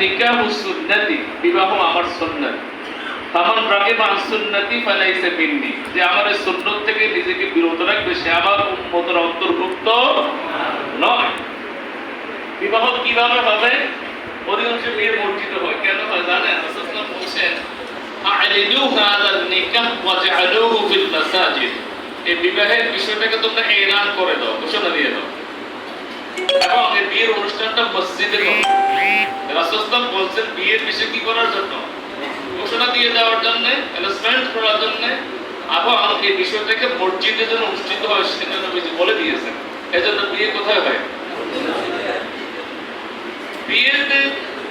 নিকাহু সুন্নতি বিবাহ আমার সুন্নাত। ফামান রাগিবা আন সুন্নতি যে আমার এই সুন্নত থেকে নিজেকে বিরত রাখবে, সে আমার উম্মতের অন্তর্ভুক্ত নয়। বিবাহ কীভাবে হবে? অধিকাংশ হয়। কেন হয় জানেন? রাসূলুল্লাহ বলছেন এই বিবাহের বিষয়টাকে তোমরা এলান করে দাও, ঘোষণা দিয়ে দাও। এবং এই বিয়ের অনুষ্ঠানটা মসজিদে করো বলছেন, বিয়ের বিষয় কি করার জন্য? ঘোষণা দিয়ে দেওয়ার জন্য অ্যানাউন্সমেন্ট করার জন্য এবং এই বিষয়টাকে মসজিদে যেন অনুষ্ঠিত হয় সেটা নবীজি বলে দিয়েছেন। এজন্য বিয়ে কোথায় হয়? বিয়েতে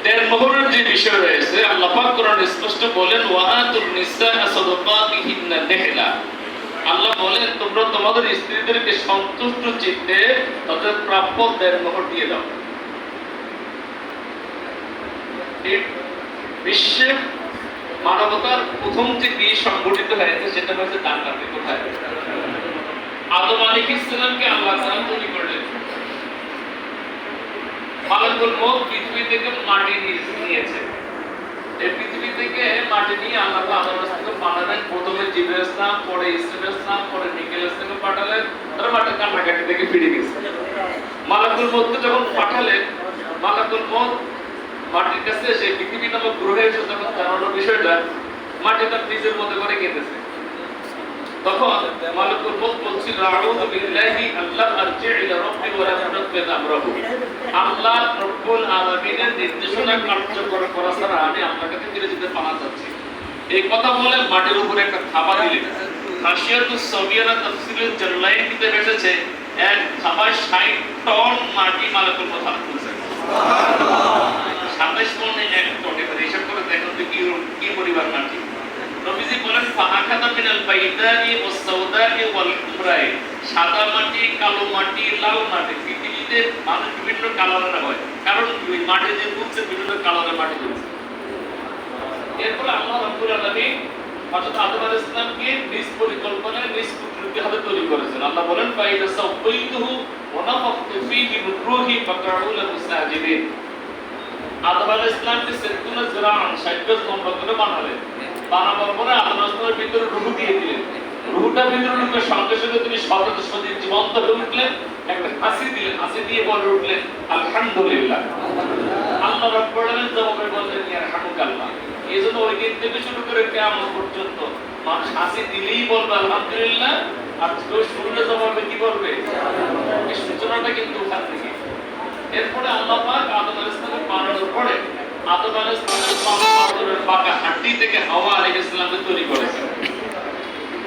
দেড় মোহরের যে বিষয় রয়েছে, আল্লাহ পাক কোরআন স্পষ্ট বলেন ওয়াহাতুন নিসা সাদাকাতিহিন্না নিহলা। আল্লাহ বলেন, তোমরা তোমাদের স্ত্রীদেরকে সন্তুষ্ট চিত্তে তাদের প্রাপ্য দেড় মোহর দিয়ে দাও। বিশ্বে মানবতার প্রথম বিয়ে সংগঠিত হয়েছে, সেটা হচ্ছে দাঙ্গাতে কোথায়? আদম আলিক ইসলামকে আল্লাহ তাআলা তৈরি করলেন। মালাকুল মউত পৃথিবী থেকে মাটি নিয়ে- নিয়েছে। মাটি কান্নাকাটি ফিরে যখন মাটির কাছে সেই পৃথিবী নামক গ্রহে এসে যখন জানানোর বিষয়টা, মাটি তার নিজের মতো করে কেঁদেছে তখন কথা বলে মাটির উপরে একটা থাবা দিলেন। হাসিয়াতুস সাবিয়ানা তাফসিরের জাল্লাইন কিতাবে এসেছে, এক থাবায় 60 টন মাটি টন এবার হিসাব করে দেখুন তো কি কি পরিমাণ মাটি নবীজি বলেন ফাহাকাদা মিনাল বাইদানি ওয়াস সাউদানি ওয়াল হুমরাই সাদা মাটি, কালো মাটি, লাল মাটি, পৃথিবীতে মানুষ বিভিন্ন কালারের হয়। কারণ ওই মাটি যে তুলছে, বিভিন্ন কালারের মাটি তুলছে। এরপর আল্লাহ রাব্বুল আলামিন হযরত আদম আলাইহিস সালামকে নিজ পরিকল্পনায়, নিজ হাতে তৈরি করেছেন। আল্লাহ বলেন, ফাইদা সাওয়াইতুহু ওয়া নাফাখতু ফীহি মিন রূহি ফাকআউ লাহু সাজিদিন। আদম আলাইহিস সালামকে 60 গজ লম্বা করে বানালেন। বানাবার পরে আলাইহিস ভিতরে রূহ দিয়ে দিলেন। রূহটা ভিতরে ঢুকে সঙ্গে সঙ্গে তিনি শব্দ সদির জীবন্ত হয়ে উঠলেন, একটা হাসি দিলেন হাসি দিয়ে বলে উঠলেন, আলহামদুলিল্লাহ। আল্লাহ রাব্বুল জবাবে বললেন ইয়ারহামুকাল্লাহ এই জন্য ওই দিন থেকে শুরু করে কিয়ামত পর্যন্ত মানুষ হাসি দিলেই বলবে, আলহামদুলিল্লাহ, আর কেউ শুনলে জবাবে কি বলবে? সূচনাটা কিন্তু ওখান থেকে। এরপরে আল্লাহ পাক আদম আলাইহিস বানানোর পরে আদম আলাইহিস সালামের পাঁচের বাঁকা হাড্ডি থেকে হাওয়া আলাইহিস সালামকে তৈরি করেছেন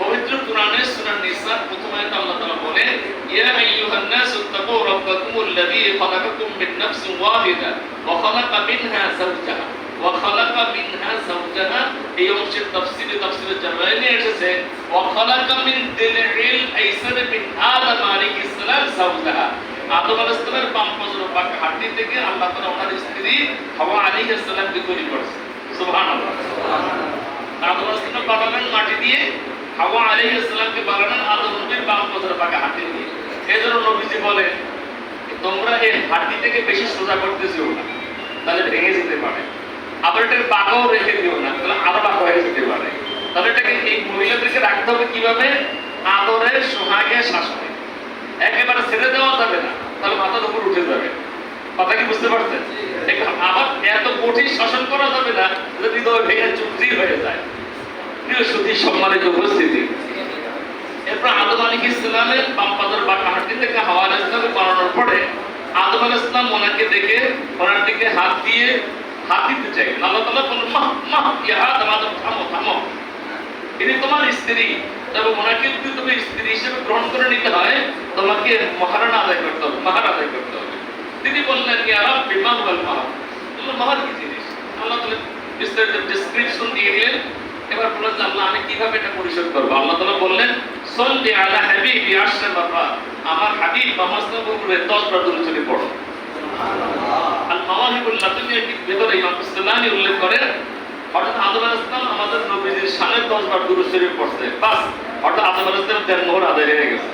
পবিত্র কোরআনে সূরা নিসা প্রথম আয়াতে আল্লাহ তাআলা বলেন, ইয়া আইয়ুহান নাসু তাকু রাব্বাকুমুল্লাযী খালাকাকুম মিন নাফসিন ওয়াহিদা ওয়া খালাকা মিনহা যাওজাহা ওয়া খালাকা মিনহা যাওজাহা এই অংশের তাফসীরে তাফসীরে জালালাইনে এসেছে ওয়া খালাকা মিন দিলইল আইসার মিন আদম আলাইহিস যাওজাহা আদম আলাইহিস সালামের বাম হাড্ডি থেকে আল্লাহ তাআলা ওনার স্ত্রী হাওয়া আলাইহিস সালামকে তৈরি করেছেন সুবহানাল্লাহ। আদম আলাইহিস সালাম বানালেন মাটি দিয়ে, হাওয়া আলাইহিস সালামকে বানালেন আদম নবীর বাম হাড্ডি দিয়ে। এজন্য নবীজি বলেন, তোমরা এই হাড্ডি থেকে বেশি সোজা করতেছিও না, তাহলে ভেঙে যেতে পারে। আবার বাঁকাও রেখে দিও না, তাহলে আরও বাঁকা হয়ে যেতে পারে। তাহলে এটাকে এই মহিলাদেরকে রাখতে হবে কীভাবে? আদরের সোহাগে শাসনে। একেবারে ছেড়ে দেওয়া যাবে না। তাহলে মাথার উপর উঠে যাবে। কথা কি বুঝতে পারছেন? আবার এত কঠিন শাসন করা যাবে না যে হৃদয় ভেঙে চুক্তি হয়ে যায়। প্রিয় সম্মানিত উপস্থিতি। এরপর আদম আলী ইসলামের বাম পাদের বাঁকা থেকে হাওয়া সালামকে বানানোর পরে আদম আলাইহিস সালাম ওনাকে দেখে ওনার দিকে হাত দিয়ে হাত দিতে চাই আল্লাহ তাআলা বললেন মাহ মাহ ইয়া আদম আদম থামো থামো। ইনি তোমার স্ত্রী। তবে ওনাকে যদি তুমি স্ত্রী হিসেবে গ্রহণ করে নিতে হয় তোমাকে মহারণা আদায় করতে হবে মাহার আদায় করতে হবে তিনি বললেন আরব বিমান বল মাহার কি জিনিস আল্লাহ তাআলা বিস্তারিত ডেসক্রিপশন দিয়ে দিলেন এবার বললেন আল্লাহ আমি কীভাবে এটা পরিশোধ করব আল্লাহ তাআলা বললেন সল্লি আলা হাবিবি আশরা বাবা আমার হাবিব মোহাম্মদ সাল্লাল্লাহু দশ বার দরুদ শরীফ পড়ো আল মাওয়াহিবুল লাদুনিয়া কি ভেতরে ইমাম ইসলামী উল্লেখ করেন হঠাৎ আদম আলাইহিস আমাদের নবীজির শানের দশ বার দরুদ শরীফ পড়ছে বাস হঠাৎ আদম আলাইহিস সালাম দেড় মোহর আদায় হয়ে গেছে।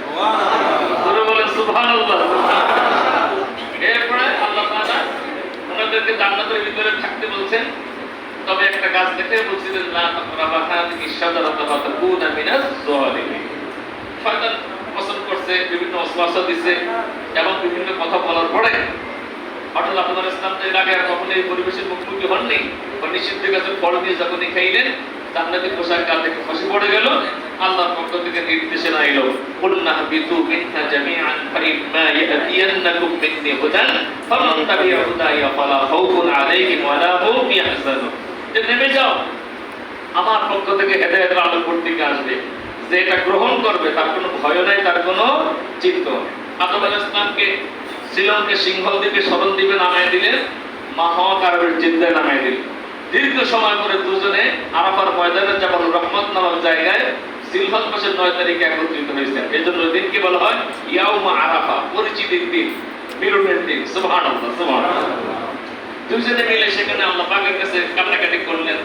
বলেন, সুবহানাল্লাহ। এরপরে আল্লাহ ওনাদের জান্নাতের ভিতরে থাকতে বলছেন। তবে একটা গাছ দেখে বলছিলেন না তাকরাবা হাদিহি শাজারাতা ফাতাকুনা মিনাজ জালিমিন শয়তান পছন্দ করছে, বিভিন্ন ওয়াসওয়াসা দিছে এবং বিভিন্ন কথা বলার পরে অর্থাৎ আপনার ইসলাম এর আগে আর কখনো এই পরিবেশের মুখোমুখি হননি। বা নিষিদ্ধ গাছের ফল দিয়ে যখনই খাইলেন জান্নাতি পোশাক কাল থেকে খসে পড়ে গেল। আল্লাহর পক্ষ থেকে নির্দেশনা এলো কুলনা বিতু মিনহা জামিআন ফাইম্মা ইয়াতিয়ান্নাকুম মিন্নি হুদান, ফামান তাবিআ হুদায়া ফালা খাউফুন আলাইহিম ওয়ালা হুম ইয়াহজানুন। যে নেমে যাও, আমার পক্ষ থেকে হেদায়েতের আলো পত্রিকা আসবে। যে এটা গ্রহণ করবে, তার কোনো ভয় নাই, তার কোনো চিত্ত আদম আলাইহিস ইসলামকে শ্রীলঙ্কে সিংহল দ্বীপে সরল দ্বীপে নামায় দিলেন মাহমদ আরবের জিদ্দায় নামায় দিলেন দীর্ঘ সময় পরে দুজনে আরাফার ময়দানে জাবাল রহমত নামক জায়গায় সিলহল মাসের নয় তারিখে একত্রিত হয়েছেন। এই জন্য দিনকে বলা হয় ইয়াউমা আরাফা, পরিচিতির দিন, মিলনের দিন। সুবহানাল্লাহ দুজনে মিলে সেখানে আল্লাহ পাকের কাছে কান্নাকাটি করলেন,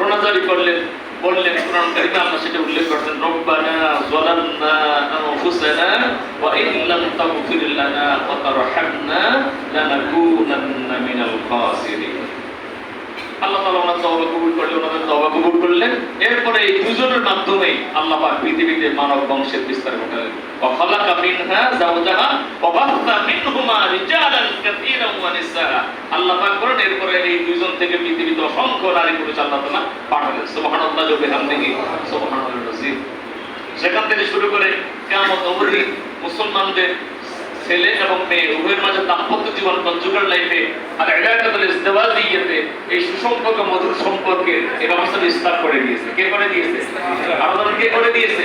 রোনাজারি করলেন, বললেন, কোরআন কারিমে আল্লাহ সেটা উল্লেখ করছেন, রব্বানা যালামনা আনফুসানা ওয়া ইন লাম তাগফির লানা ওয়া তারহামনা লানাকুনান্না মিনাল খাসিরিন। আল্লাহ তাআলা ওনার কবুল করলেন ওনাদের কবুল করলেন। এরপরে এই দুজনের মাধ্যমে আল্লাহ পাক পৃথিবীতে মানব বংশের বিস্তার ঘটালেন মিনহা যাওজাহা ওয়া বাথা মিনহুমা রিজালান কাসীরান আল্লাহ পাক করেন এই দুইজন থেকে পৃথিবীতে অসংখ্য নারী পুরুষ আল্লাহ তাআলা পাঠালেন। সুবহানাল্লাহ বিহামদিহি সুবহানাল্লাহ সেখান থেকে শুরু করে কিয়ামত অবধি মুসলমানদের ছেলে এবং মেয়ে, উভয়ের মাঝে দাম্পত্য জীবন কনজুগাল লাইফে আর এলাকাতুল ইজদিওয়াজিয়াতে এই সুসম্পর্ক, মধুর সম্পর্কে এই ব্যবস্থা ইসলাম করে দিয়েছে। কে করে দিয়েছে? আমাদের কে করে দিয়েছে?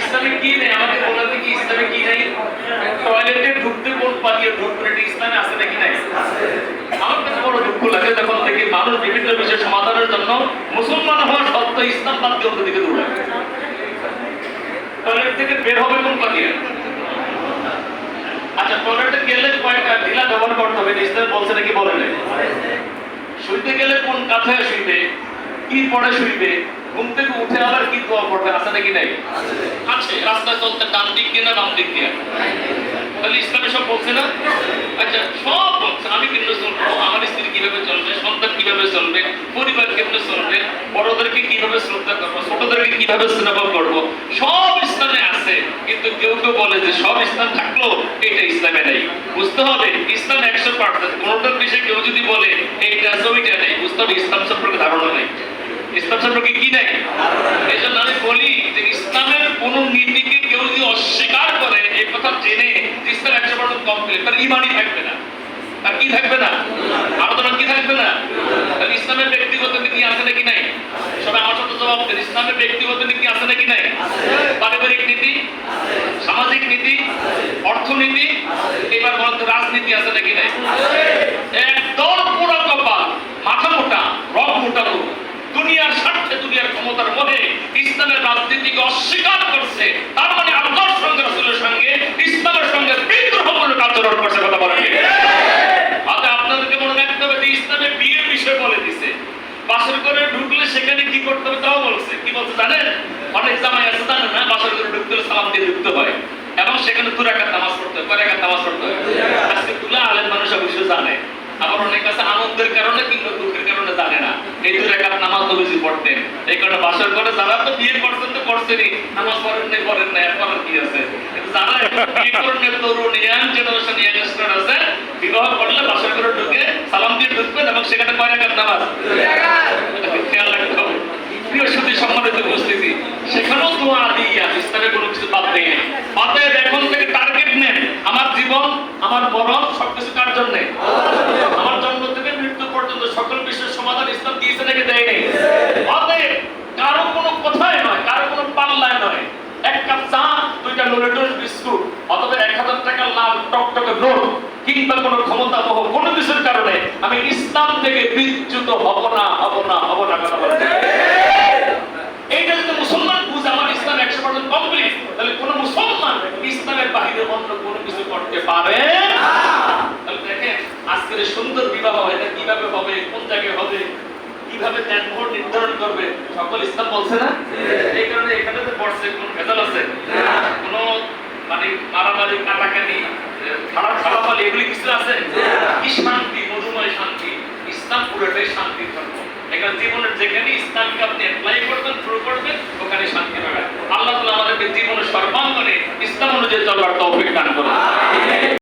ইসলামে কি নেই? আমাদের বলাতে কি ইসলামে কি নেই? টয়লেটে ঢুকতে কোন পালিয়ে ঢুকবে ইসলামে আছে নাকি নাই? আমার কাছে বড় দুঃখ লাগে যখন মানুষ বিভিন্ন বিষয় সমাধানের জন্য মুসলমান হওয়ার সত্ত্বেও ইসলাম বাদ অন্যদিকে দৌড়ায়। টয়লেট থেকে বের হবে কোন পালিয়ে? আচ্ছা টয়লেটে গেলে কয়টা ঢিলা ব্যবহার করতে হবে ইসলাম বলছে নাকি বলে নাই? শুইতে গেলে কোন কাঁথায় শুইবে, কি পরে শুইবে, ঘুম থেকে উঠে আবার কি দোয়া পড়বে, আছে নাকি নাই? আছে, রাস্তায় চলতে ডান দিক দিয়ে না বাম দিক দিয়ে? তাহলে ইসলামে সব বলছে না? আচ্ছা সব বলছে, আমি কেমনে চলবো? আমার স্ত্রী কীভাবে চলবে? সন্তান কীভাবে চলবে? পরিবার কেমনে চলবে? বড়দেরকে কীভাবে শ্রদ্ধা করব? ছোটদেরকে কীভাবে স্নেহ করব? সব ইসলামে আছে, কিন্তু সব ইসলাম থাকল, এটা ইসলামে নেই। বুঝতে হবে, ইসলাম একশো পার্সেন্ট। কোনোটার বিষয়ে কেউ যদি বলে, এইটা ওইটা নেই, বুঝতে হবে ইসলাম সম্পর্কে ধারণা নেই। ইসলাম সম্পর্কে কি নেই? এই জন্য আমি বলি যে ইসলামের কোন নীতিকে কেউ যদি অস্বীকার করে, এই কথা জেনে ইসলাম একশো পার্সেন্ট কমপ্লিট তার ইমানই থাকবে না। আর কি থাকবে না? আলোচনা কি থাকবে না? তাহলে ইসলামের ব্যক্তিগত নীতি আছে নাকি নাই? সবাই আমার সাথে জবাব দেন, ইসলামের ব্যক্তিগত নীতি আছে নাকি নাই? পারিবারিক নীতি, সামাজিক নীতি, অর্থনীতি এবার বলতে রাজনীতি আছে নাকি নাই? একদম পুরো কপাল, মাথা মোটা রক মোটানো দুনিয়ার স্বার্থে দুনিয়ার ক্ষমতার মনে ইসলামের রাজনীতিকে অস্বীকার করছে, তার মানে আল্লাহর সঙ্গে রসুলের সঙ্গে ইসলামের সঙ্গে বিদ্রোহমূলক আচরণ করছে কথা বলেন আচ্ছা আপনাদেরকে মনে রাখতে হবে যে ইসলামের বিয়ের বিষয় বলে দিছে। বাসর করে ঢুকলে সেখানে কি করতে হবে তাও বলছে। কি বলছে জানেন? অনেক জামাই আছে, জানেন না? বাসর করে ঢুকতে হলে সালাম দিয়ে ঢুকতে হয়। এবং সেখানে দু রাকাত নামাজ পড়তে হয়। কয় রাকাত নামাজ পড়তে হয়? আজকে তুলা আলেম মানুষ অবশ্য জানে। আবার অনেক আছে আনন্দের কারণে কিংবা দুঃখের কারণে জানে না। এই দু রাকাত নামাজ নবীজি পড়তেন। এই কারণে বাসর করে যারা তো বিয়ে করছেন তো করছেনই, নামাজ পড়েন নাই পড়েন নাই আর কি আছে? যারা বিয়ে করেন তরুণ ইয়াং জেনারেশন ইয়াংস্টার আছে, বিবাহ করে সালাম দিয়ে ঢুকবেন এবং সেখানে কয় রাকাত নামাজ? খেয়াল রাখতে হবে। প্রিয় সুধী, সম্মানিত উপস্থিতি, সেখানেও দোয়া দিয়া ইসলামে কোনো কিছু বাদ দেয় অতএব এখন থেকে টার্গেট নেন। আমার জীবন, আমার মরণ সবকিছু কার জন্য? আমার জন্ম থেকে মৃত্যু পর্যন্ত সকল সমাধান ইসলাম দিয়েছে নাকি দেয় নেই? অতএব কারও কোনো নয়, কারও কোনো পাল্লায় নয়। এক কাপ চা, দুইটা লোলেটোস বিস্কুট, অথবা এক হাজার টাকা লাল টকটকে নোট কিংবা কোনো ক্ষমতা মোহ কোনো কিছুর কারণে আমি ইসলাম থেকে বিচ্যুত হব না হব না হব না কথা বলতে এইটা যদি মুসলমান আমার ইসলাম একশো পার্সেন্ট কমপ্লিট, তাহলে মুসলমান ইসলামের বাহিরে অন্য কোনো কিছু করতে পারে তাহলে দেখেন, আজকের সুন্দর বিবাহ কীভাবে হবে, কোন জায়গায় হবে, কীভাবে নির্ধারণ করবে, সকল ইসলাম বলছে না? এই কারণে এখানে তো বসছে কোন ভেজাল আছে। কোন মানে মারামারি, কাটাকাটি কি শান্তি? ইসলাম পুরোটাই শান্তি ধর্ম। এখানে জীবনের যেখানে ইসলামকে আপনি করবেন শুরু ওখানে শান্তি পাবেন। আল্লাহ তাআলা আমাদেরকে জীবনের সর্বাঙ্গনে ইসলাম অনুযায়ী চলার তৌফিক দান